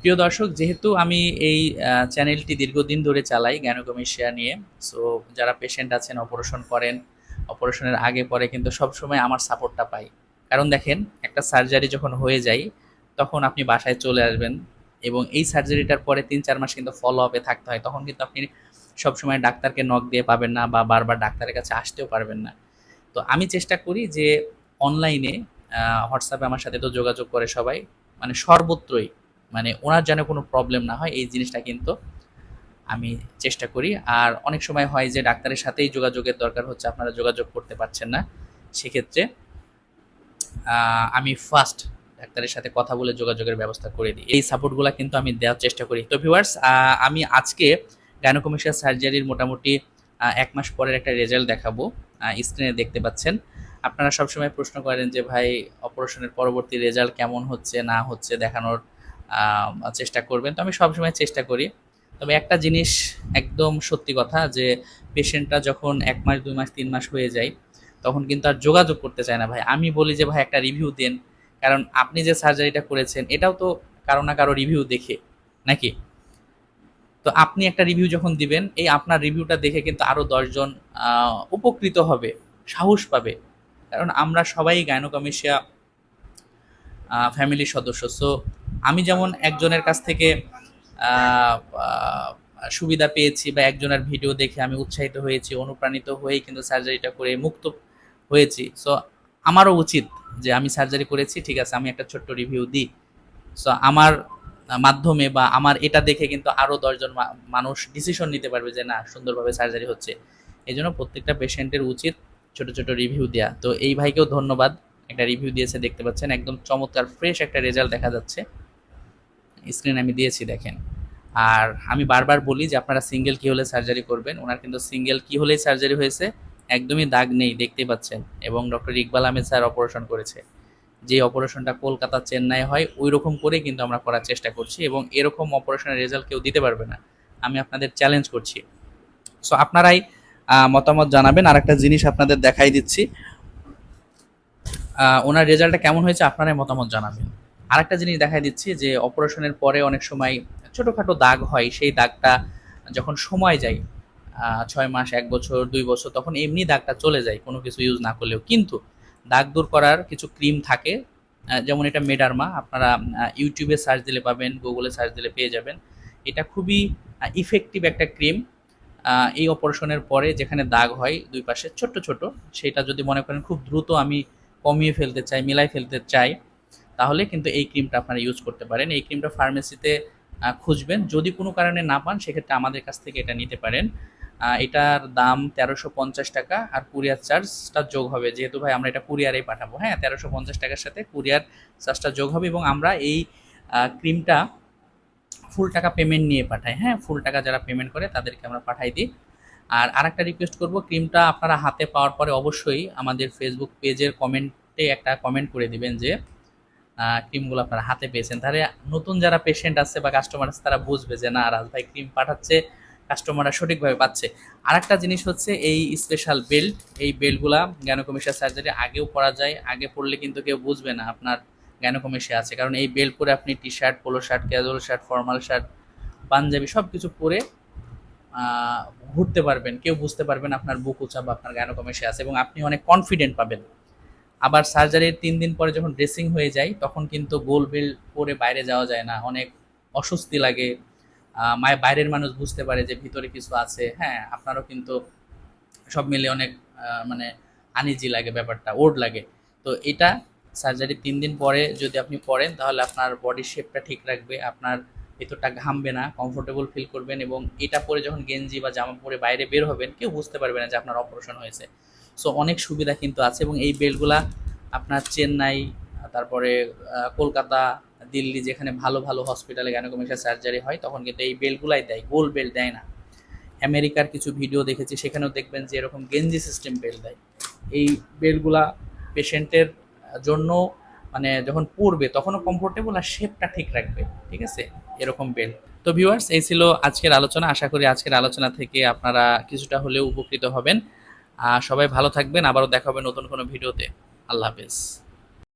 প্রিয় দর্শক, যেহেতু আমি এই চ্যানেলটি দীর্ঘদিন ধরে চালাই গ্যানোকমিশিয়া নিয়ে সো যারা পেশেন্ট আছেন অপারেশন করেন অপারেশনের আগে পরে কিন্তু সবসময় আমার সাপোর্টটা পাই। কারণ দেখেন, একটা সার্জারি যখন হয়ে যায়, তখন আপনি বাসায় চলে আসবেন এবং এই সার্জারিটার পরে তিন চার মাস কিন্তু ফলো আপে থাকতে হয়। তখন কিন্তু আপনি সবসময় ডাক্তারকে নখ দিয়ে পাবেন না বা বারবার ডাক্তারের কাছে আসতেও পারবেন না। তো আমি চেষ্টা করি যে অনলাইনে হোয়াটসঅ্যাপে আমার সাথে তো যোগাযোগ করে সবাই মানে সর্বত্রই মানে ওনার যেন কোনো প্রবলেম না হয়, এই জিনিসটা কিন্তু আমি চেষ্টা করি। আর অনেক সময় হয় যে ডাক্তারের সাথেই যোগাযোগের দরকার হচ্ছে, আপনারা যোগাযোগ করতে পারছেন না। সেক্ষেত্রে আমি ফার্স্ট ডাক্তারের সাথে কথা বলে যোগাযোগের ব্যবস্থা করে দিই। এই সাপোর্টগুলো কিন্তু আমি দেওয়ার চেষ্টা করি। তো ভিউয়ার্স আমি আজকে গাইনোকমিশিয়াল সার্জারির মোটামুটি এক মাস পরের একটা রেজাল্ট দেখাবো। স্ক্রিনে দেখতে পাচ্ছেন। আপনারা সবসময় প্রশ্ন করেন যে, ভাই অপারেশনের পরবর্তী রেজাল্ট কেমন হচ্ছে, না হচ্ছে দেখানোর চেষ্টা করবেন। তো আমি সবসময় চেষ্টা করি। তবে একটা জিনিস একদম সত্যি কথা যে পেশেন্টটা যখন এক মাস, দুই মাস, তিন মাস হয়ে যায়, তখন কিন্তু আর যোগাযোগ করতে চায় না ভাই। আমি বলি যে, ভাই, একটা রিভিউ দেন। কারণ আপনি যে সার্জারিটা করেছেন, এটাও তো কারও না কারও রিভিউ দেখে, নাকি? তো আপনি একটা রিভিউ যখন দিবেন, এই আপনার রিভিউটা দেখে কিন্তু আরও দশজন উপকৃত হবে, সাহস পাবে। কারণ আমরা সবাই গাইনোকমিশিয়া ফ্যামিলির সদস্য। সো আমি যেমন একজনের কাছ থেকে সুবিধা পেয়েছি বা একজনের ভিডিও দেখে আমি উৎসাহিত হয়েছি, অনুপ্রাণিত হয়েই কিন্তু সার্জারিটা করে মুক্ত হয়েছি। সো আমারও উচিত যে আমি সার্জারি করেছি, ঠিক আছে, আমি একটা ছোট্ট রিভিউ দিই। সো আমার মাধ্যমে বা আমার এটা দেখে কিন্তু আরও দশজন মানুষ ডিসিশন নিতে পারবে যে না, সুন্দরভাবে সার্জারি হচ্ছে। এই জন্য প্রত্যেকটা পেশেন্টের উচিত ছোট ছোট রিভিউ দেওয়া তো এই ভাইকেও ধন্যবাদ। একটা রিভিউ দিয়েছে, দেখতে পাচ্ছেন, একদম চমৎকার ফ্রেশ একটা রেজাল্ট দেখা যাচ্ছে। স্ক্রিন আমি দিয়েছি, দেখেন। আর আমি বারবার বলি যে আপনারা সিঙ্গেল কি হলে সার্জারি করবেন? ওনার কিন্তু সিঙ্গেল কি হলেই সার্জারি হয়েছে, একদমই দাগ নেই, দেখতেই পাচ্ছেন। এবং doctor Iqbal Ahmed sir operation করেছে। যে অপারেশনটা কলকাতা চেন্নাই হয় ওই রকম করে কিন্তু আমরা করার চেষ্টা করছি এবং এরকম অপারেশনের রেজাল্ট কেউ দিতে পারবে না। আমি আপনাদের চ্যালেঞ্জ করছি। সো আপনারাই মতামত জানাবেন। আর একটা জিনিস আপনাদের দেখাই দিচ্ছি। ওনার রেজাল্টটা কেমন হয়েছে, আপনারাই মতামত জানাবেন। আরেকটা জিনিস দেখাই দিচ্ছি যে অপারেশনের পরে অনেক সময় ছোটোখাটো দাগ হয়, সেই দাগটা যখন সময় যায় ছয় মাস, এক বছর, দুই বছর, তখন এমনি দাগটা চলে যায়, কোনো কিছু ইউজ না করলেও। কিন্তু দাগ দূর করার কিছু ক্রিম থাকে যেমন এটা মেডারমা আপনারা ইউটিউবে সার্চ দিলে পাবেন গুগলে সার্চ দিলে পেয়ে যাবেন। এটা খুবই ইফেক্টিভ একটা ক্রিম এই অপারেশনের পরে যেখানে দাগ হয়, দুই পাশে ছোট্ট ছোট সেটা যদি মনে করেন খুব দ্রুত আমি কমিয়ে ফেলতে চাই, মিলাই ফেলতে চাই তাহলে কিন্তু এই ক্রিমটা আপনারা ইউজ করতে পারেন। এই ক্রিমটা ফার্মেসিতে খুঁজবেন। যদি কোনো কারণে না পান, সেক্ষেত্রে আমাদের কাছ থেকে এটা নিতে পারেন। এটার দাম তেরোশো পঞ্চাশ টাকা আর কুরিয়ার চার্জটা যোগ হবে। যেহেতু ভাই, আমরা এটা কুরিয়ারেই পাঠাবো। হ্যাঁ তেরোশো পঞ্চাশ টাকার সাথে কুরিয়ার চার্জটা যোগ হবে এবং আমরা এই ক্রিমটা ফুল টাকা পেমেন্ট নিয়ে পাঠাই। হ্যাঁ ফুল টাকা যারা পেমেন্ট করে, তাদেরকে আমরা পাঠাই দিই। আর আরেকটা রিকোয়েস্ট করব ক্রিমটা আপনারা হাতে পাওয়ার পরে অবশ্যই আমাদের ফেসবুক পেজের কমেন্টে একটা কমেন্ট করে দিবেন যে ক্রিমগুলো আপনারা হাতে পেয়েছেন। তাহলে নতুন যারা পেশেন্ট আছে বা কাস্টমার আছে, তারা বুঝবে যে না, রাজ ভাই ক্রিম পাঠাচ্ছে কাস্টমাররা সঠিকভাবে পাচ্ছে। আর একটা জিনিস হচ্ছে এই স্পেশাল বেল্ট এই বেল্টগুলা গ্যানোকমিশিয়া সার্জারি আগেও পরা যায়, আগে পরলে কিন্তু কেউ বুঝবে না আপনার গ্যানোকমিশিয়া আছে। কারণ এই বেল্ট পরে আপনি T shirt polo shirt casual shirt formal shirt Panjabi সব কিছু পরে ঘুরতে পারবেন। কেউ বুঝতে পারবেন আপনার বুক উঁচা বা আপনার গ্যানোকমিশিয়া আছে এবং আপনি অনেক কনফিডেন্ট পাবেন। আবার সার্জারির তিন দিন পরে যখন ড্রেসিং হয়ে যায়, তখন কিন্তু গোল বেল পরে বাইরে যাওয়া যায় না। অনেক অস্বস্তি লাগে। মায়ের বাইরের মানুষ বুঝতে পারে যে ভিতরে কিছু আছে। হ্যাঁ আপনারও কিন্তু সব মিলে অনেক মানে আনিজি লাগে ব্যাপারটা ওড লাগে। তো এটা সার্জারি তিন দিন পরে যদি আপনি পরেন, তাহলে আপনার বডি শেপটা ঠিক রাখবে। আপনার ভিতরটা ঘামবে না কমফোর্টেবল ফিল করবেন এবং এটা পরে যখন গেঞ্জি বা জামা পরে বাইরে বের হবেন, কেউ বুঝতে পারবে না যে আপনার অপারেশন হয়েছে। সো অনেক সুবিধা কিন্তু আছে এবং এই বেল্টগুলা আপনার চেন্নাই, তারপরে কলকাতা, দিল্লি যেখানে ভালো ভালো হসপিটালে গ্যানোকমিশা সার্জারি হয়, তখন কিন্তু এই বেল্টগুলাই দেয় গোল বেল্ট দেয় না। আমেরিকার কিছু ভিডিও দেখেছি, সেখানেও দেখবেন যে এরকম গেঞ্জি সিস্টেম বেল্ট দেয়। এই বেল্টগুলা পেশেন্টের জন্য মানে যখন পরবে, তখনও কমফোর্টেবল আর শেপটা ঠিক রাখবে, ঠিক আছে? এরকম বেল্ট তো ভিউয়ার্স এই ছিল আজকের আলোচনা। আশা করি আজকের আলোচনা থেকে আপনারা কিছুটা হলেও উপকৃত হবেন। সবাই ভালো থাকবেন আবারও দেখা হবে নতুন কোনো ভিডিওতে। আল্লাহ হাফেজ।